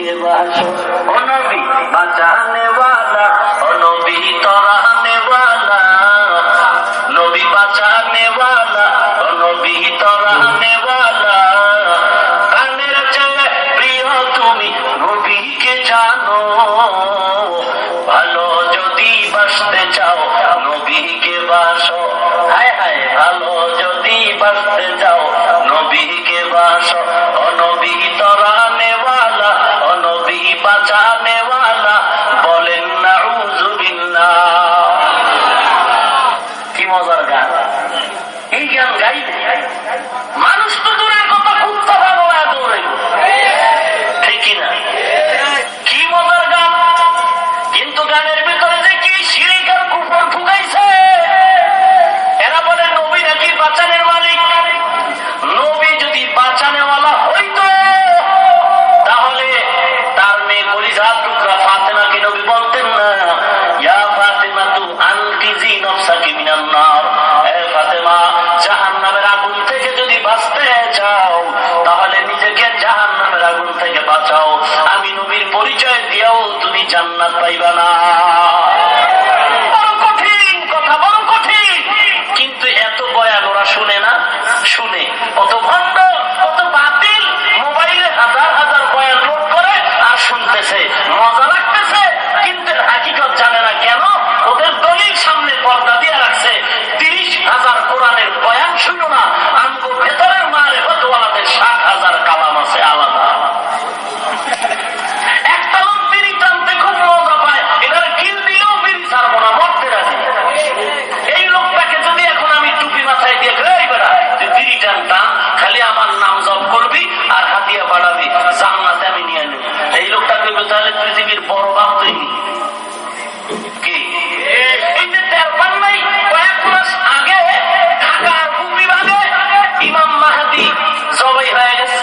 के बातों ओ नबी बचाने वाले এই গান গাই। মানুষ তো দূরের কথা খুঁজতে ভালো না দৌড়াই ঠিক না? কি মজার গান? কিন্তু গানের ভিতরে যে কি শিরিকার কুকুর ফুকাইছে এরা বলে নবী নাকি বাচ্চা চাও আমি নবীর পরিচয় দিয়াও তুমি জান্নাত পাইবা না। দিয়ে বাড়াবি জান্নাতে আমি নিয়ে নেব এই লোকটা কেউ তাহলে পৃথিবীর বড় বাপ তৈরি কি? কয়েক আগে বিভাগে ইমাম মাহাদি সবাই হয়ে গেছে।